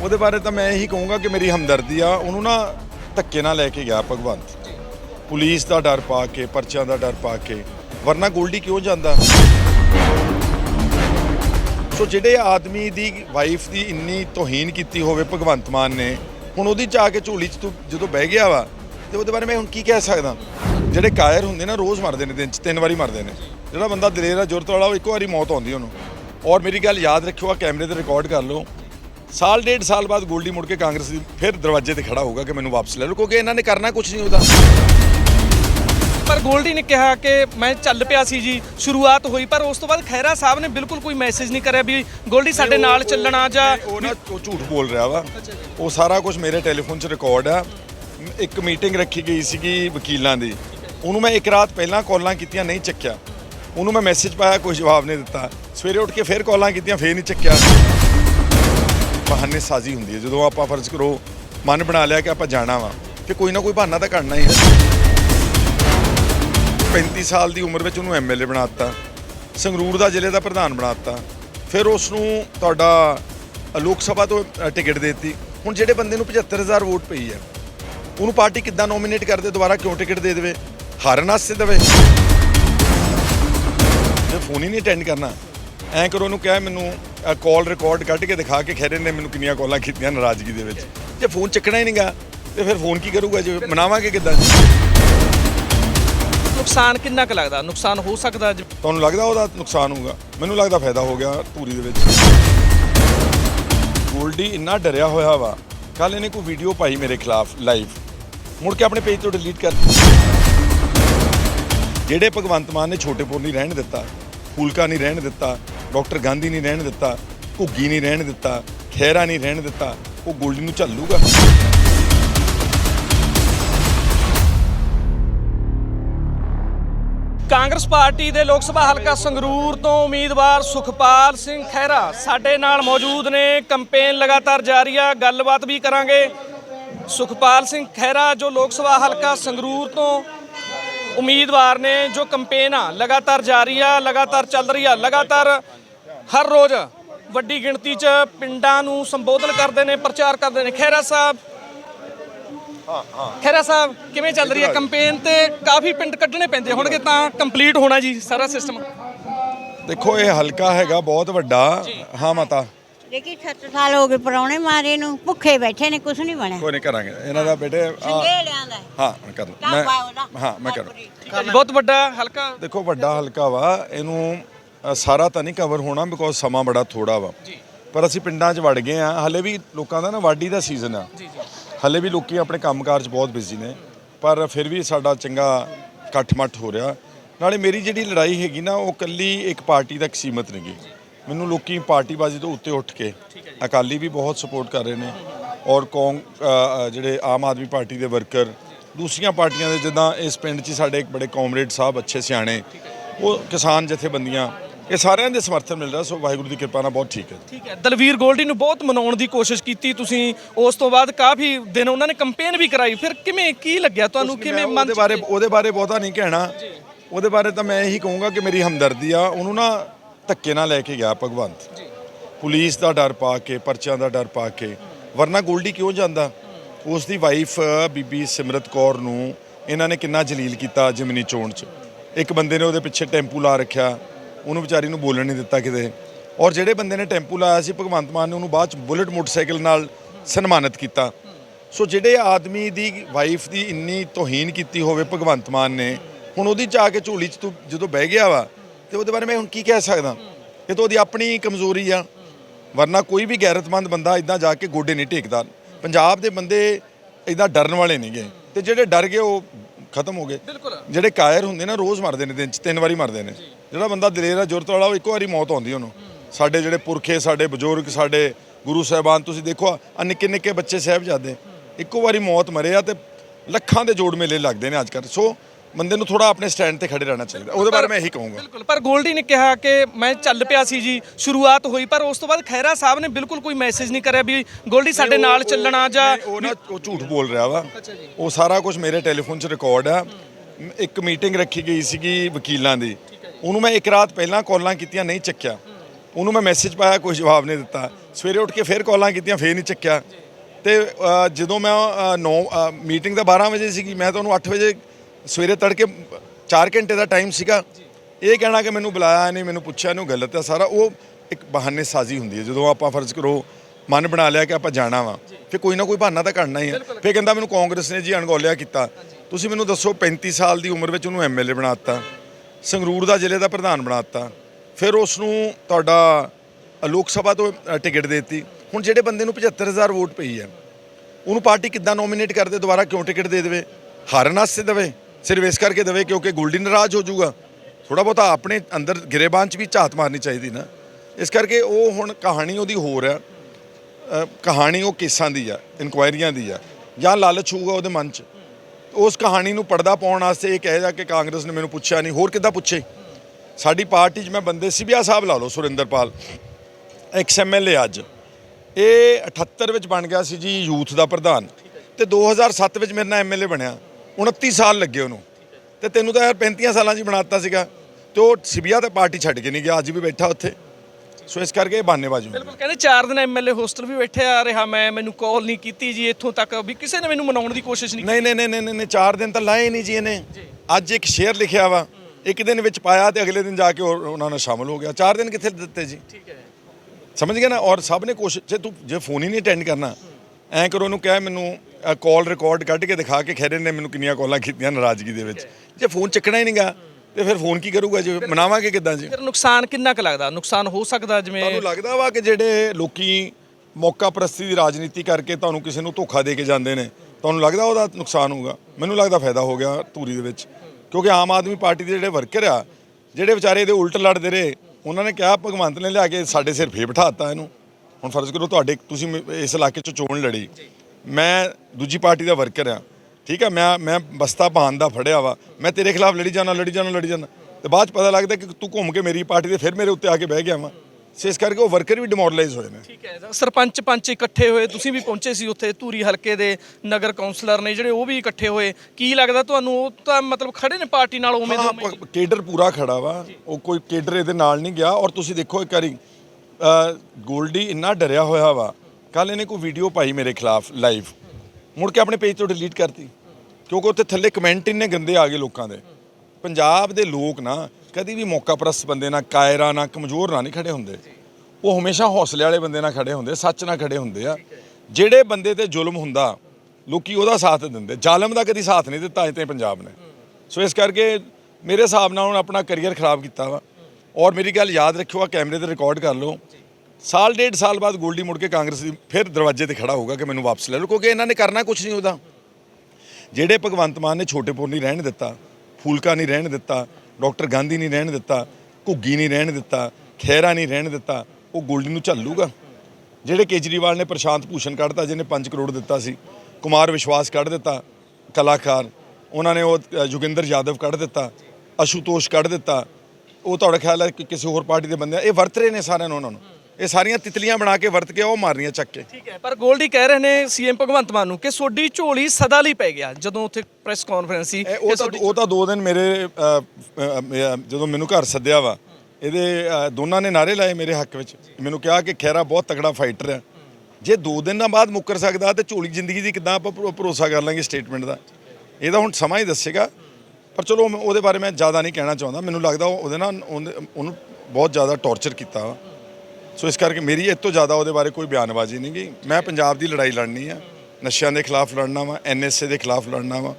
ਉਹਦੇ ਬਾਰੇ ਤਾਂ ਮੈਂ ਇਹੀ ਕਹੂੰਗਾ ਕਿ ਮੇਰੀ ਹਮਦਰਦੀ ਆ, ਉਹਨੂੰ ਨਾ ਧੱਕੇ ਨਾਲ ਲੈ ਕੇ ਗਿਆ ਭਗਵੰਤ। ਪੁਲਿਸ ਦਾ ਡਰ ਪਾ ਕੇ, ਪਰਚਿਆਂ ਦਾ ਡਰ ਪਾ ਕੇ, ਵਰਨਾ ਗੋਲਡੀ ਕਿਉਂ ਜਾਂਦਾ? ਸੋ ਜਿਹੜੇ ਆਦਮੀ ਦੀ ਵਾਈਫ ਦੀ ਇੰਨੀ ਤੋਹੀਨ ਕੀਤੀ ਹੋਵੇ ਭਗਵੰਤ ਮਾਨ ਨੇ, ਹੁਣ ਉਹਦੀ ਚ ਆ ਕੇ ਝੋਲੀ ਚ ਤੂੰ ਜਦੋਂ ਬਹਿ ਗਿਆ ਵਾ, ਤੇ ਉਹਦੇ ਬਾਰੇ ਮੈਂ ਹੁਣ ਕੀ ਕਹਿ ਸਕਦਾ? ਜਿਹੜੇ ਕਾਇਰ ਹੁੰਦੇ ਨਾ, ਰੋਜ਼ ਮਰਦੇ ਨੇ ਦਿਨ ਚ, ਤਿੰਨ ਵਾਰੀ ਮਰਦੇ ਨੇ। ਜਿਹੜਾ ਬੰਦਾ ਦਲੇਰ ਆ, ਜੁਰਤ ਵਾਲਾ, ਉਹ ਇੱਕੋ ਵਾਰੀ ਮੌਤ ਆਉਂਦੀ ਉਹਨੂੰ। ਔਰ ਮੇਰੀ ਗੱਲ ਯਾਦ ਰੱਖਿਓ ਆ ਕੈਮਰੇ ਤੇ ਰਿਕਾਰਡ ਕਰ ਲਓ। ਸਾਲ ਡੇਢ ਸਾਲ ਬਾਅਦ ਗੋਲਡੀ ਮੁੜ ਕੇ ਕਾਂਗਰਸ ਦੀ ਫਿਰ ਦਰਵਾਜ਼ੇ ਤੇ ਖੜਾ ਹੋਊਗਾ ਕਿ ਮੈਨੂੰ ਵਾਪਸ ਲੈ ਲਓ ਕਿਉਂਕਿ ਇਹਨਾਂ ਨੇ ਕਰਨਾ ਕੁਝ ਨਹੀਂ ਉਹਦਾ। ਪਰ ਗੋਲਡੀ ਨੇ ਕਿਹਾ ਕਿ ਮੈਂ ਚੱਲ ਪਿਆ ਸੀ ਜੀ ਸ਼ੁਰੂਆਤ ਹੋਈ ਪਰ ਉਸ ਤੋਂ ਬਾਅਦ ਖੈਰਾ ਸਾਹਿਬ ਨੇ ਬਿਲਕੁਲ ਕੋਈ ਮੈਸੇਜ ਨਹੀਂ ਕਰਿਆ ਵੀ ਗੋਲਡੀ ਸਾਡੇ ਨਾਲ ਚੱਲਣਾ ਜਾਂ ਉਹ ਨਾ ਉਹ ਝੂਠ ਬੋਲ ਰਿਹਾ ਵਾ। ਉਹ ਸਾਰਾ ਕੁਝ ਮੇਰੇ ਟੈਲੀਫੋਨ 'ਚ ਰਿਕਾਰਡ ਆ। ਇੱਕ ਮੀਟਿੰਗ ਰੱਖੀ ਗਈ ਸੀਗੀ ਵਕੀਲਾਂ ਦੀ। ਉਹਨੂੰ ਮੈਂ ਇੱਕ ਰਾਤ ਪਹਿਲਾਂ ਕਾਲਾਂ ਕੀਤੀਆਂ ਨਹੀਂ ਚੱਕਿਆ। ਉਹਨੂੰ ਮੈਂ ਮੈਸੇਜ ਪਾਇਆ ਕੋਈ ਜਵਾਬ ਨਹੀਂ ਦਿੱਤਾ। ਸਵੇਰੇ ਉੱਠ ਕੇ ਫਿਰ ਕਾਲਾਂ ਕੀਤੀਆਂ ਫੇਰ ਨਹੀਂ ਚੱਕਿਆ। ਬਹਾਨੇ ਸਾਜ਼ੀ ਹੁੰਦੀ ਹੈ। ਜਦੋਂ ਆਪਾਂ ਫਰਜ਼ ਕਰੋ ਮਨ ਬਣਾ ਲਿਆ ਕਿ ਆਪਾਂ ਜਾਣਾ ਵਾ ਤੇ ਕੋਈ ਨਾ ਕੋਈ ਬਹਾਨਾ ਤਾਂ ਕਰਨਾ ਹੀ ਹੈ। 35 ਸਾਲ ਦੀ ਉਮਰ ਵਿੱਚ ਉਹਨੂੰ ਐਮਐਲਏ ਦਿੱਤਾ। ਸੰਗਰੂਰ ਦਾ ਜ਼ਿਲ੍ਹੇ ਦਾ ਪ੍ਰਧਾਨ ਬਣਾ ਦਿੱਤਾ। ਫਿਰ ਉਸ ਨੂੰ ਤੁਹਾਡਾ ਲੋਕ ਸਭਾ ਤੋਂ ਟਿਕਟ ਦੇ ਦਿੱਤੀ। ਹੁਣ ਜਿਹੜੇ ਬੰਦੇ ਨੂੰ 75000 ਵੋਟ ਪਈ ਹੈ, ਉਹਨੂੰ ਪਾਰਟੀ ਕਿੱਦਾਂ ਨੋਮੀਨੇਟ ਕਰਦੇ, ਦੁਬਾਰਾ ਕਿਉਂ ਟਿਕਟ ਦੇ ਦੇਵੇ? ਹਾਰਨ ਵਾਸਤੇ ਦੇਵੇ? ਜੇ ਫੋਨ ਹੀ ਨਹੀਂ ਅਟੈਂਡ ਕਰਨਾ। ਐਂ ਕਰੋ ਉਹਨੂੰ ਕਿਹਾ ਮੈਨੂੰ ਕਾਲ ਰਿਕਾਰਡ ਕੱਢ ਕੇ ਦਿਖਾ ਕੇ ਖੈਰੇ ਨੇ ਮੈਨੂੰ ਕਿੰਨੀਆਂ ਕਾਲਾਂ ਕੀਤੀਆਂ ਨਾਰਾਜ਼ਗੀ ਦੇ ਵਿੱਚ। ਜੇ ਫੋਨ ਚੱਕਣਾ ਹੀ ਨਹੀਂਗਾ ਤੇ ਫਿਰ ਫੋਨ ਕੀ ਕਰੂਗਾ? ਜੇ ਮਨਾਵਾਂਗੇ ਕਿੱਦਾਂ? ਨੁਕਸਾਨ ਕਿੰਨਾ ਕੁ ਲੱਗਦਾ? ਨੁਕਸਾਨ ਹੋ ਸਕਦਾ। ਤੁਹਾਨੂੰ ਲੱਗਦਾ ਉਹਦਾ ਨੁਕਸਾਨ ਹੋਊਗਾ? ਮੈਨੂੰ ਲੱਗਦਾ ਫਾਇਦਾ ਹੋ ਗਿਆ ਧੂਰੀ ਦੇ ਵਿੱਚ। ਗੋਲਡੀ ਇੰਨਾ ਡਰਿਆ ਹੋਇਆ ਵਾ। ਕੱਲ ਇਹਨੇ ਕੋਈ ਵੀਡੀਓ ਪਾਈ ਮੇਰੇ ਖਿਲਾਫ ਲਾਈਵ ਮੁੜ ਕੇ ਆਪਣੇ ਪੇਜ ਤੋਂ ਡਿਲੀਟ ਕਰ ਜਿਹੜੇ ਭਗਵੰਤ ਮਾਨ ਨੇ ਛੋਟੇਪੁਰ ਨਹੀਂ ਰਹਿਣ ਦਿੱਤਾ। ਫੂਲਕਾ ਨਹੀਂ ਰਹਿਣ ਦਿੱਤਾ, ਡਾਕਟਰ ਗਾਂਧੀ ਨਹੀਂ ਰਹਿਣ ਦਿੱਤਾ, ਘੁੱਗੀ ਨਹੀਂ ਰਹਿਣ ਦਿੱਤਾ, ਖਹਿਰਾ ਨਹੀਂ ਰਹਿਣ ਦਿੱਤਾ, ਉਹ ਗੋਲਡੀ ਨੂੰ ਝੱਲੂਗਾ? ਕਾਂਗਰਸ ਪਾਰਟੀ ਦੇ ਲੋਕ ਸਭਾ ਹਲਕਾ ਸੰਗਰੂਰ ਤੋਂ ਉਮੀਦਵਾਰ ਸੁਖਪਾਲ ਸਿੰਘ ਖਹਿਰਾ ਸਾਡੇ ਨਾਲ ਮੌਜੂਦ ਨੇ। ਕੰਪੇਨ ਲਗਾਤਾਰ ਜਾਰੀ ਆ, ਗੱਲਬਾਤ ਵੀ ਕਰਾਂਗੇ। ਸੁਖਪਾਲ ਸਿੰਘ ਖਹਿਰਾ ਜੋ ਲੋਕ ਸਭਾ ਹਲਕਾ ਸੰਗਰੂਰ ਤੋਂ ਉਮੀਦਵਾਰ ਨੇ ਜੋ ਕੰਪੇਨ ਆ ਲਗਾਤਾਰ ਜਾਰੀ ਆ ਲਗਾਤਾਰ ਚੱਲ ਰਹੀ ਆ ਲਗਾਤਾਰ ਹਰ ਰੋਜ਼ ਵੱਡੀ ਗਿਣਤੀ 'ਚ ਪਿੰਡਾਂ ਨੂੰ ਸੰਬੋਧਨ ਕਰਦੇ ਨੇ ਪ੍ਰਚਾਰ ਕਰਦੇ ਨੇ। ਖਹਿਰਾ ਸਾਹਿਬ ਖਹਿਰਾ ਸਾਹਿਬ ਕਿਵੇਂ ਚੱਲ ਰਹੀ ਹੈ ਕੰਪੇਨ ਤੇ? ਕਾਫੀ ਪਿੰਡ ਕੱਢਣੇ ਪੈਂਦੇ ਹੋਣਗੇ ਤਾਂ ਕੰਪਲੀਟ ਹੋਣਾ ਜੀ ਸਾਰਾ ਸਿਸਟਮ ਦੇਖੋ ਇਹ ਹਲਕਾ ਹੈਗਾ ਬਹੁਤ ਵੱਡਾ। ਹਾਂ ਮਾਤਾ। ਦੇਖੀ 7 ਸਾਲ ਹੋ ਗਏ ਪਰੌਣੇ ਮਾਰੇ ਨੂੰ ਭੁੱਖੇ ਬੈਠੇ ਨੇ ਕੁਛ ਨਹੀਂ ਬਣਿਆ। ਕੋਈ ਨਹੀਂ ਕਰਾਂਗੇ। ਇਹਨਾਂ ਦਾ ਬੇਟੇ ਆ- ਸੰਗੇ ਲਿਆਂਦਾ ਹੈ। ਹਾਂ ਮੈਂ ਕਰ ਮੈਂ ਹਾਂ ਮੈਂ ਕਰ ਬਹੁਤ ਵੱਡਾ ਹਲਕਾ। ਦੇਖੋ ਵੱਡਾ ਹਲਕਾ ਵਾ ਇਹਨੂੰ ਅ, ਸਾਰਾ ਤਾਂ ਨਹੀਂ ਕਵਰ ਹੋਣਾ ਬਿਕੋਜ਼ ਸਮਾਂ ਬੜਾ ਥੋੜਾ ਵਾ। ਪਰ ਅਸੀਂ ਪਿੰਡਾਂ 'ਚ ਵੜ ਗਏ ਆ। ਹਲੇ ਵੀ ਲੋਕਾਂ ਦਾ ਨਾ ਵਾਢੀ ਦਾ ਸੀਜ਼ਨ ਆ। ਜੀ ਜੀ। ਹਲੇ ਵੀ ਲੋਕੀ ਆਪਣੇ ਕੰਮਕਾਰ 'ਚ ਬਹੁਤ ਬਿਜ਼ੀ ਨੇ। ਪਰ ਫਿਰ ਵੀ ਸਾਡਾ ਚੰਗਾ ਇਕੱਠ-ਮੱਠ ਹੋ ਰਿਹਾ। ਨਾਲੇ ਮੇਰੀ ਜਿਹੜੀ ਲੜਾਈ ਹੈਗੀ ਨਾ ਉਹ ਕੱਲੀ ਇੱਕ ਪਾਰਟੀ ਤੱਕ ਸੀਮਤ ਨਹੀਂਗੀ ਮੈਨੂੰ ਲੋਕੀ ਪਾਰਟੀਬਾਜ਼ੀ ਤੋਂ ਉੱਤੇ ਉੱਠ ਕੇ ਅਕਾਲੀ ਵੀ ਬਹੁਤ ਸਪੋਰਟ ਕਰ ਰਹੇ ਨੇ ਔਰ ਕੌਂ ਜਿਹੜੇ ਆਮ ਆਦਮੀ ਪਾਰਟੀ ਦੇ ਵਰਕਰ ਦੂਸਰੀਆਂ ਪਾਰਟੀਆਂ ਦੇ ਜਿੱਦਾਂ ਇਸ ਪਿੰਡ 'ਚ ਸਾਡੇ ਇੱਕ ਬੜੇ ਕਾਮਰੇਡ ਸਾਹਿਬ ਅੱਛੇ ਸਿਆਣੇ ਉਹ ਕਿਸਾਨ ਜਥੇਬੰਦੀਆਂ ਇਹ ਸਾਰਿਆਂ ਦੇ ਸਮਰਥਨ ਮਿਲ ਰਿਹਾ ਸੋ ਵਾਹਿਗੁਰੂ ਦੀ ਕਿਰਪਾ ਨਾਲ ਬਹੁਤ ਠੀਕ ਹੈ ਠੀਕ ਹੈ। ਦਲਵੀਰ ਗੋਲਡੀ ਨੂੰ ਬਹੁਤ ਮਨਾਉਣ ਦੀ ਕੋਸ਼ਿਸ਼ ਕੀਤੀ ਤੁਸੀਂ ਉਸ ਤੋਂ ਬਾਅਦ ਕਾਫੀ ਦਿਨ ਉਹਨਾਂ ਨੇ ਕੰਪੇਨ ਵੀ ਕਰਾਈ ਫਿਰ ਕਿਵੇਂ ਕੀ ਲੱਗਿਆ ਤੁਹਾਨੂੰ? ਕਿਵੇਂ ਮਨ 'ਚ- ਬਾਰੇ ਉਹਦੇ ਬਾਰੇ ਬਹੁਤਾ ਨਹੀਂ ਕਹਿਣਾ। ਉਹਦੇ ਬਾਰੇ ਤਾਂ ਮੈਂ ਇਹੀ ਕਹੂੰਗਾ ਕਿ ਮੇਰੀ ਹਮਦਰਦੀ ਆ ਉਹਨੂੰ ਨਾ ਧੱਕੇ ਨਾਲ ਲੈ ਕੇ ਗਿਆ ਭਗਵੰਤ। ਪੁਲਿਸ ਦਾ ਡਰ ਪਾ ਕੇ, ਪਰਚਿਆਂ ਦਾ ਡਰ ਪਾ ਕੇ। ਵਰਨਾ ਗੋਲਡੀ ਕਿਉਂ ਜਾਂਦਾ? ਉਸ ਦੀ ਵਾਈਫ ਬੀਬੀ ਸਿਮਰਤ ਕੌਰ ਨੂੰ ਇਹਨਾਂ ਨੇ ਕਿੰਨਾ ਜਲੀਲ ਕੀਤਾ ਜਿਮਨੀ ਚੋਣ 'ਚ। ਇੱਕ ਬੰਦੇ ਨੇ ਉਹਦੇ ਪਿੱਛੇ ਟੈਂਪੂ ਲਾ ਰੱਖਿਆ। ਉਹਨੂੰ ਵਿਚਾਰੀ ਨੂੰ ਬੋਲਣ ਨਹੀਂ ਦਿੱਤਾ ਕਿਤੇ। ਔਰ ਜਿਹੜੇ ਬੰਦੇ ਨੇ ਟੈਂਪੂ ਲਾਇਆ ਸੀ, ਭਗਵੰਤ ਮਾਨ ਨੇ ਉਹਨੂੰ ਬਾਅਦ ਚ ਬੁਲਟ ਮੋਟਰਸਾਈਕਲ ਨਾਲ ਸਨਮਾਨਿਤ ਕੀਤਾ। ਸੋ ਜਿਹੜੇ ਆਦਮੀ ਦੀ ਵਾਈਫ ਦੀ ਇੰਨੀ ਤੋਹੀਨ ਕੀਤੀ ਹੋਵੇ ਭਗਵੰਤ ਮਾਨ ਨੇ, ਹੁਣ ਉਹਦੀ ਚ ਆ ਕੇ ਝੋਲੀ ਚ ਤੂੰ ਜਦੋਂ ਬਹਿ ਗਿਆ ਵਾ ਤੇ ਉਹਦੇ ਬਾਰੇ ਮੈਂ ਹੁਣ ਕੀ ਕਹਿ ਸਕਦਾ? ਇਹ ਤਾਂ ਉਹਦੀ ਆਪਣੀ ਕਮਜ਼ੋਰੀ ਆ। ਵਰਨਾ ਕੋਈ ਵੀ ਗੈਰਤਮੰਦ ਬੰਦਾ ਇਦਾਂ ਜਾ ਕੇ ਗੋਡੇ ਨਹੀਂ ਟੇਕਦਾ। ਪੰਜਾਬ ਦੇ ਬੰਦੇ ਇਦਾਂ ਡਰਨ ਵਾਲੇ ਨਹੀਂਗੇ ਤੇ ਜਿਹੜੇ ਡਰ ਗਏ ਉਹ ਖਤਮ ਹੋ ਗਏ। ਜਿਹੜੇ ਕਾਇਰ ਹੁੰਦੇ ਨਾ ਰੋਜ਼ ਮਰਦੇ ਨੇ ਦਿਨ ਚ ਤਿੰਨ ਵਾਰੀ ਮਰਦੇ ਨੇ। ਜਿਹੜਾ ਬੰਦਾ ਦਲੇਰ ਆ ਜੁਰਤ ਵਾਲਾ ਉਹ ਇੱਕੋ ਵਾਰੀ ਮੌਤ ਆਉਂਦੀ ਉਹਨੂੰ। ਸਾਡੇ ਜਿਹੜੇ ਪੁਰਖੇ ਸਾਡੇ ਬਜ਼ੁਰਗ ਸਾਡੇ ਗੁਰੂ ਸਾਹਿਬਾਨ ਤੁਸੀਂ ਦੇਖੋ ਆ ਨਿੱਕੇ ਨਿੱਕੇ ਬੱਚੇ ਸਾਹਿਬਜ਼ਾਦੇ। ਇੱਕੋ ਵਾਰੀ ਮੌਤ ਮਰੇ ਆ ਤੇ ਲੱਖਾਂ ਦੇ ਜੋੜ ਮੇਲੇ ਲੱਗਦੇ ਨੇ ਅੱਜ ਕੱਲ੍ਹ। ਸੋ ਬੰਦੇ ਨੂੰ ਥੋੜਾ ਆਪਣੇ ਸਟੈਂਡ ਤੇ ਖੜੇ ਰਹਿਣਾ ਚਾਹੀਦਾ। ਉਹਦੇ ਬਾਰੇ ਮੈਂ ਇਹੀ ਕਹੂੰਗਾ। ਬਿਲਕੁਲ ਪਰ ਗੋਲਡੀ ਨੇ ਕਿਹਾ ਕਿ ਮੈਂ ਚੱਲ ਪਿਆ ਸੀ ਜੀ ਸ਼ੁਰੂਆਤ ਹੋਈ ਪਰ ਉਸ ਤੋਂ ਬਾਅਦ ਖੈਰਾ ਸਾਹਿਬ ਨੇ ਬਿਲਕੁਲ ਕੋਈ ਮੈਸੇਜ ਨਹੀਂ ਕਰਿਆ ਵੀ ਗੋਲਡੀ ਸਾਡੇ ਨਾਲ ਚੱਲਣਾ ਜਾਂ ਉਹ ਨਾ ਉਹ ਝੂਠ ਬੋਲ ਰਿਹਾ ਵਾ। ਉਹ ਸਾਰਾ ਕੁਝ ਮੇਰੇ ਟੈਲੀਫੋਨ 'ਚ ਰਿਕਾਰਡ ਆ। ਇੱਕ ਮੀਟਿੰਗ ਰੱਖੀ ਗਈ ਸੀਗੀ ਵਕੀਲਾਂ ਦੀ। ਉਹਨੂੰ ਮੈਂ ਇੱਕ ਰਾਤ ਪਹਿਲਾਂ ਕਾਲਾਂ ਕੀਤੀਆਂ ਨਹੀਂ ਚੱਕਿਆ। ਉਹਨੂੰ ਮੈਂ ਮੈਸੇਜ ਪਾਇਆ ਕੋਈ ਜਵਾਬ ਨਹੀਂ ਦਿੱਤਾ। ਸਵੇਰੇ ਉੱਠ ਕੇ ਫੇਰ ਕਾਲਾਂ ਕੀਤੀਆਂ ਫੇਰ ਨਹੀਂ ਚੱਕਿਆ। ਤੇ ਜਦੋਂ ਮੈਂ 9 ਮੀਟਿੰਗ ਤਾਂ 12 ਵਜੇ ਸੀਗੀ ਮੈਂ ਤੁਹਾਨੂੰ 8 ਵਜੇ ਸਵੇਰੇ ਤੜਕੇ 4 ਘੰਟੇ ਦਾ ਟਾਈਮ ਸੀਗਾ। ਇਹ ਕਹਿਣਾ ਕਿ ਮੈਨੂੰ ਬੁਲਾਇਆ ਨਹੀਂ ਮੈਨੂੰ ਪੁੱਛਿਆ ਨਹੀਂ ਉਹ ਗਲਤ ਹੈ ਸਾਰਾ। ਉਹ ਇੱਕ ਬਹਾਨੇ ਸਾਜ਼ੀ ਹੁੰਦੀ ਹੈ। ਜਦੋਂ ਆਪਾਂ ਫਰਜ਼ ਕਰੋ ਮਨ ਬਣਾ ਲਿਆ ਕਿ ਆਪਾਂ ਜਾਣਾ ਵਾ ਫਿਰ ਕੋਈ ਨਾ ਕੋਈ ਬਹਾਨਾ ਤਾਂ ਕਰਨਾ ਹੀ ਹੈ ਫਿਰ ਕਹਿੰਦਾ ਮੈਨੂੰ ਕਾਂਗਰਸ ਨੇ ਜੀ ਅਣਗੌਲਿਆ ਕੀਤਾ। ਤੁਸੀਂ ਮੈਨੂੰ ਦੱਸੋ 35 ਸਾਲ ਦੀ ਉਮਰ ਵਿੱਚ ਉਹਨੂੰ ਐਮਐਲਏ ਬਣਾਤਾ ਸੰਗਰੂਰ ਦਾ ਜ਼ਿਲ੍ਹੇ ਦਾ ਪ੍ਰਧਾਨ ਬਣਾਤਾ ਫਿਰ ਉਸ ਨੂੰ ਤੁਹਾਡਾ ਲੋਕ ਸਭਾ ਤੋਂ ਟਿਕਟ ਦੇਤੀ। ਹੁਣ ਜਿਹੜੇ ਬੰਦੇ ਨੂੰ 75000 ਵੋਟ ਪਈ ਹੈ ਉਹਨੂੰ ਪਾਰਟੀ ਕਿੱਦਾਂ ਨੋਮੀਨੇਟ ਕਰਦੇ ਦੁਬਾਰਾ ਕਿਉਂ ਟਿਕਟ ਦੇ ਦੇਵੇ? ਹਾਰਨ ਵਾਸਤੇ ਦੇਵੇ? ਸਿਰਫ ਇਸ ਕਰਕੇ ਦੇਵੇ ਕਿਉਂਕਿ ਗੋਲਡੀ ਨਾਰਾਜ਼ ਹੋ ਜਾਊਗਾ। ਥੋੜਾ ਬਹੁਤਾ ਆਪਣੇ ਅੰਦਰ ਗਿਰੇਬਾਨ 'ਚ ਵੀ ਝਾਤ ਮਾਰਨੀ ਚਾਹੀਦੀ ਨਾ। ਇਸ ਕਰਕੇ ਉਹ ਹੁਣ ਕਹਾਣੀ ਉਹਦੀ ਹੋਰ ਆ। ਕਹਾਣੀ ਉਹ ਕੇਸਾਂ ਦੀ ਆ, ਇਨਕੁਆਇਰੀਆਂ ਦੀ ਆ। ਜਾਂ ਲਾਲਚ ਹੋਊਗਾ ਉਹਦੇ ਮਨ 'ਚ। ਉਸ ਕਹਾਣੀ ਨੂੰ ਪਰਦਾ ਪਾਉਣ ਵਾਸਤੇ ਇਹ ਕਹਿ ਜਾ ਕਿ ਕਾਂਗਰਸ ਨੇ ਮੈਨੂੰ ਪੁੱਛਿਆ ਨਹੀਂ, ਹੋਰ ਕਿੱਦਾਂ ਪੁੱਛੇ? ਸਾਡੀ ਪਾਰਟੀ 'ਚ ਮੈਂ ਬੰਦੇ ਸੀ ਸਿਵਿਆ ਸਾਹਿਬ ਲਾ ਲਓ, ਸੁਰਿੰਦਰਪਾਲ। ਐਕਸ ਐਮਐਲਏ ਅੱਜ। ਇਹ 78 ਵਿੱਚ ਬਣ ਗਿਆ ਸੀ ਜੀ, ਯੂਥ ਦਾ ਪ੍ਰਧਾਨ। ਤੇ 2007 ਵਿੱਚ ਮੇਰੇ ਨਾਲ ਐਮਐਲਏ ਬਣਿਆ। 29 ਸਾਲ ਲੱਗੇ ਉਹਨੂੰ। ਤੇ ਤੈਨੂੰ ਤਾਂ ਯਾਰ 35 ਸਾਲਾਂ 'ਚ ਬਣਾਤਾ ਸੀਗਾ। ਤੇ ਉਹ ਸਿਵਿਆ ਤੇ ਪਾਰਟੀ ਛੱਡ ਕੇ ਨਹੀਂ ਗਿਆ ਅੱਜ ਵੀ ਬੈਠਾ ਉੱਥੇ। ਸੋ ਇਸ ਕਰਕੇ ਬਾਨੇਬਾਜ਼ੀ ਬਿਲਕੁਲ ਕਹਿੰਦੇ 4 ਦਿਨ ਐਮਐਲਏ ਹੋਸਟਲ ਵੀ ਬੈਠੇ ਆ ਰਿਹਾ। ਮੈਂ ਮੈਨੂੰ ਕਾਲ ਨਹੀਂ ਕੀਤੀ ਜੀ ਇੱਥੋਂ ਤੱਕ ਵੀ ਕਿਸੇ ਨੇ ਮੈਨੂੰ ਮਨਾਉਣ ਦੀ ਕੋਸ਼ਿਸ਼ ਨਹੀਂ ਨਹੀਂ ਨਹੀਂ ਨਹੀਂ ਨਹੀਂ ਨਹੀਂ ਨਹੀਂ, ਚਾਰ ਦਿਨ ਤਾਂ ਲਾਏ ਨਹੀਂ ਜੀ ਇਹਨੇ। ਅੱਜ ਇੱਕ ਸ਼ੇਅਰ ਲਿਖਿਆ ਵਾ ਇੱਕ ਦਿਨ ਵਿੱਚ ਪਾਇਆ ਤੇ ਅਗਲੇ ਦਿਨ ਜਾ ਕੇ ਉਹ- ਉਹਨਾਂ ਨਾਲ ਸ਼ਾਮਲ ਹੋ ਗਿਆ। ਚਾਰ ਦਿਨ ਕਿੱਥੇ ਦਿੱਤੇ ਜੀ? ਠੀਕ ਹੈ। ਸਮਝ ਗਿਆ ਨਾ? ਔਰ ਸਭ ਨੇ ਕੋਸ਼ਿਸ਼ ਜੇ ਤੂੰ ਜੇ ਫੋਨ ਹੀ ਨਹੀਂ ਅਟੈਂਡ ਕਰਨਾ ਐਂ ਕਰੋ ਉਹਨੂੰ ਕਹਿ ਮੈਨੂੰ ਕਾਲ ਰਿਕਾਰਡ ਕੱਢ ਕੇ ਦਿਖਾ ਕੇ ਖੈਰੇ ਨੇ ਮੈਨੂੰ ਕਿੰਨੀਆਂ ਕਾਲਾਂ ਕੀਤੀਆਂ ਨਾਰਾਜ਼ਗੀ ਦੇ ਵਿੱਚ। ਜੇ ਫੋਨ ਚੱਕਣਾ ਹੀ ਨਹੀਂਗਾ ਤੇ ਫਿਰ ਫੋਨ ਕੀ ਕਰੂਗਾ? ਜੀ ਮਨਾਵਾਂਗੇ ਕਿੱਦਾਂ ਜੀ? ਫਿਰ ਨੁਕਸਾਨ ਕਿੰਨਾ ਕੁ ਲੱਗਦਾ? ਨੁਕਸਾਨ ਹੋ ਸਕਦਾ ਜਿਵੇਂ ਤੁਹਾਨੂੰ ਲੱਗਦਾ ਵਾ ਕਿ ਜਿਹੜੇ ਲੋਕੀ ਮੌਕਾ ਪ੍ਰਸਤੀ ਦੀ ਰਾਜਨੀਤੀ ਕਰਕੇ ਤੁਹਾਨੂੰ ਕਿਸੇ ਨੂੰ ਧੋਖਾ ਦੇ ਕੇ ਜਾਂਦੇ ਨੇ ਤੁਹਾਨੂੰ ਲੱਗਦਾ ਉਹਦਾ ਨੁਕਸਾਨ ਹੋਊਗਾ? ਮੈਨੂੰ ਲੱਗਦਾ ਫਾਇਦਾ ਹੋ ਗਿਆ ਧੂਰੀ ਦੇ ਵਿੱਚ। ਕਿਉਂਕਿ ਆਮ ਆਦਮੀ ਪਾਰਟੀ ਦੇ ਜਿਹੜੇ ਵਰਕਰ ਆ ਜਿਹੜੇ ਵਿਚਾਰੇ ਇਹਦੇ ਉਲਟ ਲੜਦੇ ਰਹੇ ਉਹਨਾਂ ਨੇ ਕਿਹਾ ਭਗਵੰਤ ਨੇ ਲਿਆ ਕੇ ਸਾਡੇ ਸਿਰ ਫੇ ਬਿਠਾਤਾ ਇਹਨੂੰ। ਹੁਣ ਫਰਜ਼ ਕਰੋ ਤੁਹਾਡੇ ਤੁਸੀਂ ਇਸ ਇਲਾਕੇ 'ਚ ਚੋਣ ਲੜੀ। ਮੈਂ ਦੂਜੀ ਪਾਰਟੀ ਦਾ ਵਰਕਰ ਆ। ਠੀਕ ਆ ਮੈਂ ਮੈਂ ਬਸਤਾ ਭਾਨ ਦਾ ਫੜਿਆ ਵਾ। ਮੈਂ ਤੇਰੇ ਖਿਲਾਫ ਲੜੀ ਜਾਣਾ ਲੜੀ ਜਾਣਾ ਲੜੀ ਜਾਣਾ ਤੇ ਬਾਅਦ ਚ ਪਤਾ ਲੱਗਦਾ ਕਿ ਤੂੰ ਘੁੰਮ ਕੇ ਮੇਰੀ ਪਾਰਟੀ ਦੇ ਫਿਰ ਮੇਰੇ ਉੱਤੇ ਆ ਕੇ ਬਹਿ ਗਿਆ ਵਾ। ਇਸ ਕਰਕੇ ਉਹ ਵਰਕਰ ਵੀ ਡਿਮੋਰਲਾਈਜ਼ ਹੋਏ ਨੇ। ਠੀਕ ਹੈ ਸਰਪੰਚ ਪੰਚ ਇਕੱਠੇ ਹੋਏ ਤੁਸੀਂ ਵੀ ਪਹੁੰਚੇ ਸੀ ਉੱਥੇ ਧੂਰੀ ਹਲਕੇ ਦੇ ਨਗਰ ਕੌਂਸਲਰ ਨੇ ਜਿਹੜੇ ਉਹ ਵੀ ਇਕੱਠੇ ਹੋਏ। ਕੀ ਲੱਗਦਾ ਤੁਹਾਨੂੰ ਉਹ ਤਾਂ ਮਤਲਬ ਖੜੇ ਨੇ ਪਾਰਟੀ ਨਾਲ ਉਵੇਂ ਦੇ ਹਾਂ ਪ- ਕੇਡਰ ਪੂਰਾ ਖੜਾ ਵਾ। ਉਹ ਕੋਈ ਕੇਡਰ ਇਹਦੇ ਨਾਲ ਨਹੀਂ ਗਿਆ। ਔਰ ਤੁਸੀਂ ਦੇਖੋ ਇੱਕ ਵਾਰੀ ਅ, ਗੋਲਡੀ ਇੰਨਾ ਡਰਿਆ ਹੋਇਆ ਵਾ ਕੱਲ ਇਹਨੇ ਕੋਈ ਵੀਡੀਓ ਪਾਈ ਮੇਰੇ ਖਿਲਾਫ ਲਾਈਵ ਮੁੜ ਕੇ ਆਪਣੇ ਪੇਜ ਤੋਂ ਡਿਲੀਟ ਕਰਤੀ। ਕਿਉਂਕਿ ਉੱਥੇ ਥੱਲੇ ਕਮੈਂਟ ਇੰਨੇ ਗੰਦੇ ਆ ਗਏ ਲੋਕਾਂ ਦੇ। ਪੰਜਾਬ ਦੇ ਲੋਕ ਨਾ, ਕਦੀ ਵੀ ਮੌਕਾ ਪ੍ਰਸਤ ਬੰਦੇ ਨਾਲ ਕਾਇਰਾ ਨਾਲ ਕਮਜ਼ੋਰ ਨਾਲ ਨਹੀਂ ਖੜੇ ਹੁੰਦੇ। ਉਹ ਹਮੇਸ਼ਾ ਹੌਸਲੇ ਵਾਲੇ ਬੰਦੇ ਨਾਲ ਖੜੇ ਹੁੰਦੇ, ਸੱਚ ਨਾਲ ਖੜੇ ਹੁੰਦੇ ਆ। ਜਿਹੜੇ ਬੰਦੇ ਤੇ ਜ਼ੁਲਮ ਹੁੰਦਾ, ਲੋਕੀ ਉਹਦਾ ਸਾਥ ਦਿੰਦੇ। ਜ਼ਾਲਮ ਦਾ ਕਦੀ ਸਾਥ ਨਹੀਂ ਦਿੱਤਾ ਇੱਥੇ ਪੰਜਾਬ ਨੇ। ਸੋ ਇਸ ਕਰਕੇ ਮੇਰੇ ਹਿਸਾਬ ਨਾਲ ਹੁਣ ਆਪਣਾ ਕੈਰੀਅਰ ਖਰਾਬ ਕੀਤਾ ਵਾ। ਔਰ ਮੇਰੀ ਗੱਲ ਯਾਦ ਰੱਖਿਓ ਆ ਕੈਮਰੇ ਤੇ ਰਿਕਾਰਡ ਕਰ ਲਓ। ਸਾਲ ਡੇਢ ਸਾਲ ਬਾਅਦ ਗੋਲਡੀ ਮੁੜ ਕੇ ਕਾਂਗਰਸ ਦੀ ਫਿਰ ਦਰਵਾਜ਼ੇ ਤੇ ਖੜਾ ਹੋਊਗਾ ਕਿ ਮੈਨੂੰ ਵਾਪਸ ਲੈ ਲਓ ਕਿਉਂਕਿ ਇਹਨਾਂ ਨੇ ਕਰਨਾ ਕੁਝ ਨਹੀਂ ਉਹਦਾ। ਜਿਹੜੇ ਭਗਵੰਤ ਮਾਨ ਨੇ ਛੋਟੇਪੁਰ ਨਹੀਂ ਰਹਿਣ ਦਿੱਤਾ ਫੂਲਕਾ ਨਹੀਂ ਰਹਿਣ ਦਿੱਤਾ ਡਾਕਟਰ ਗਾਂਧੀ ਨਹੀਂ ਰਹਿਣ ਦਿੱਤਾ ਘੁੱਗੀ ਨਹੀਂ ਰਹਿਣ ਦਿੱਤਾ ਖਹਿਰਾ ਨਹੀਂ ਰਹਿਣ ਦਿੱਤਾ ਉਹ ਗੋਲਡੀ ਨੂੰ ਝੱਲੂਗਾ। ਜਿਹੜੇ ਕੇਜਰੀਵਾਲ ਨੇ ਪ੍ਰਸ਼ਾਂਤ ਭੂਸ਼ਣ ਕੱਢਤਾ ਜਿਹਨੇ 5 ਕਰੋੜ ਦਿੱਤਾ ਸੀ ਕੁਮਾਰ ਵਿਸ਼ਵਾਸ ਕੱਢ ਦਿੱਤਾ ਕਲਾਕਾਰ ਉਹਨਾਂ ਨੇ ਉਹ ਅ, ਜੋਗਿੰਦਰ ਯਾਦਵ ਕੱਢ ਦਿੱਤਾ ਅਸ਼ੂਤੋਸ਼ ਕੱਢ ਦਿੱਤਾ। ਉਹ ਤੁਹਾਡਾ ਖਿਆਲ ਹੈ ਕਿ ਕਿਸੇ ਹੋਰ ਪਾਰਟੀ ਦੇ ਬੰਦੇ ਇਹ ਵਰਤ ਰਹੇ ਨੇ ਸਾਰਿਆਂ ਨੂੰ ਉਹਨਾਂ ਨੂੰ। ਇਹ ਸਾਰੀਆਂ ਤਿਤਲੀਆਂ ਬਣਾ ਕੇ ਵਰਤ ਕੇ ਉਹ ਮਾਰਨੀਆਂ ਚੱਕ ਕੇ। ਠੀਕ ਹੈ ਪਰ ਗੋਲਡੀ ਕਹਿ ਰਹੇ ਨੇ ਸੀਐਮ ਭਗਵੰਤ ਮਾਨ ਨੂੰ ਕਿ ਸੋਡੀ ਝੋਲੀ ਸਦਾ ਲਈ ਪੈ ਗਿਆ ਜਦੋਂ ਉੱਥੇ ਪ੍ਰੈਸ ਕਾਨਫਰੰਸ ਸੀ ਇਹ ਉਹ ਤਾਂ ਉਹ ਤਾਂ ਦੋ ਦਿਨ ਮੇਰੇ ਜਦੋਂ ਮੈਨੂੰ ਘਰ ਸੱਦਿਆ ਵਾ ਇਹਦੇ ਦੋਨਾਂ ਨੇ ਨਾਰੇ ਲਾਏ ਮੇਰੇ ਹੱਕ ਵਿੱਚ। ਮੈਨੂੰ ਕਿਹਾ ਕਿ ਖੈਰਾ ਬਹੁਤ ਤਕੜਾ ਫਾਈਟਰ ਹੈ ਜੇ ਦੋ ਦਿਨਾਂ ਬਾਅਦ ਮੁੱਕਰ ਸਕਦਾ ਤੇ ਝੋਲੀ ਜ਼ਿੰਦਗੀ ਦੀ ਕਿੱਦਾਂ ਆਪਾਂ ਭਰੋ- ਭਰੋਸਾ ਕਰ ਲਾਂਗੇ ਸਟੇਟਮੈਂਟ ਦਾ। ਇਹਦਾ ਹੁਣ ਸਮਾਂ ਹੀ ਦੱਸੇਗਾ। ਪਰ ਚਲੋ ਉਹਦੇ ਬਾਰੇ ਮੈਂ ਜ਼ਿਆਦਾ ਨਹੀਂ ਕਹਿਣਾ ਚਾਹੁੰਦਾ। ਮੈਨੂੰ ਲੱਗਦਾ ਉਹ- ਉਹਦੇ ਨਾਲ ਉਹਨੇ- ਉਹਨੂੰ ਬਹੁਤ ਜ਼ਿਆਦਾ ਟੌਰਚਰ ਕੀਤਾ ਵਾ। ਸੋ ਇਸ ਕਰਕੇ ਮੇਰੀ ਇਹ ਤੋਂ ਜ਼ਿਆਦਾ ਉਹਦੇ ਬਾਰੇ ਕੋਈ ਬਿਆਨਬਾਜ਼ੀ ਨਹੀਂ ਗਈ ਮੈਂ ਪੰਜਾਬ ਦੀ ਲੜਾਈ ਲੜਨੀ ਆ। ਨਸ਼ਿਆਂ ਦੇ ਖਿਲਾਫ ਲੜਨਾ ਵਾ ਐਨਐਸਏ ਦੇ ਖਿਲਾਫ ਲੜਨਾ ਵਾ।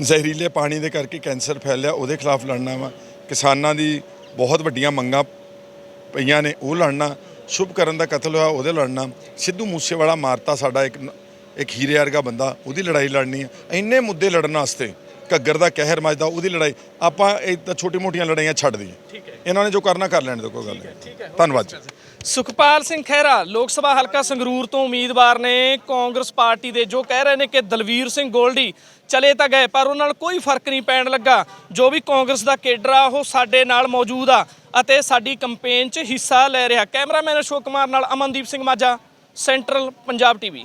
ਜ਼ਹਿਰੀਲੇ ਪਾਣੀ ਦੇ ਕਰਕੇ ਕੈਂਸਰ ਫੈਲਿਆ, ਉਹਦੇ ਖਿਲਾਫ ਲੜਨਾ ਵਾ। ਕਿਸਾਨਾਂ ਦੀ ਬਹੁਤ ਵੱਡੀਆਂ ਮੰਗਾਂ ਪਈਆਂ ਨੇ, ਉਹ ਲੜਨਾ। ਸ਼ੁਭ ਕਰਨ ਦਾ ਕਤਲ ਹੋਇਆ, ਉਹਦੇ ਲੜਨਾ। ਸਿੱਧੂ ਮੂਸੇਵਾਲਾ ਮਾਰਤਾ ਸਾਡਾ ਇੱਕ ਇੱਕ ਹੀਰੇ ਵਰਗਾ ਬੰਦਾ, ਉਹਦੀ ਲੜਾਈ ਲੜਨੀ ਆ। ਇੰਨੇ ਮੁੱਦੇ ਲੜਨ ਵਾਸਤੇ ਘੱਗਰ ਦਾ ਕਹਿਰ ਮੱਚਦਾ ਉਹਦੀ ਲੜਾਈ। ਆਪਾਂ ਇਹ ਤਾਂ ਛੋਟੀ ਮੋਟੀਆਂ ਲੜਾਈਆਂ ਛੱਡ ਦਈਏ। ਇਹਨਾਂ ਨੇ ਜੋ ਕਰਨਾ ਕਰ ਲੈਣ ਦੇ ਕੋਈ ਗੱਲ ਨਹੀਂ। ਧੰਨਵਾਦ ਜੀ। ਸੁਖਪਾਲ ਸਿੰਘ ਖਹਿਰਾ ਲੋਕ ਸਭਾ ਹਲਕਾ ਸੰਗਰੂਰ ਤੋਂ ਉਮੀਦਵਾਰ ਨੇ ਕਾਂਗਰਸ ਪਾਰਟੀ ਦੇ ਜੋ ਕਹਿ ਰਹੇ ਨੇ ਕਿ ਦਲਵੀਰ ਸਿੰਘ ਗੋਲਡੀ ਚਲੇ ਤਾਂ ਗਏ ਪਰ ਉਹਨਾਂ ਨਾਲ ਕੋਈ ਫ਼ਰਕ ਨਹੀਂ ਪੈਣ ਲੱਗਾ। ਜੋ ਵੀ ਕਾਂਗਰਸ ਦਾ ਕੇਡਰ ਆ ਉਹ ਸਾਡੇ ਨਾਲ ਮੌਜੂਦ ਆ ਅਤੇ ਸਾਡੀ ਕੈਂਪੇਨ 'ਚ ਹਿੱਸਾ ਲੈ ਰਿਹਾ। ਕੈਮਰਾਮੈਨ ਅਸ਼ੋਕ ਕੁਮਾਰ ਨਾਲ ਅਮਨਦੀਪ ਸਿੰਘ ਮਾਝਾ ਸੈਂਟਰਲ ਪੰਜਾਬ ਟੀਵੀ।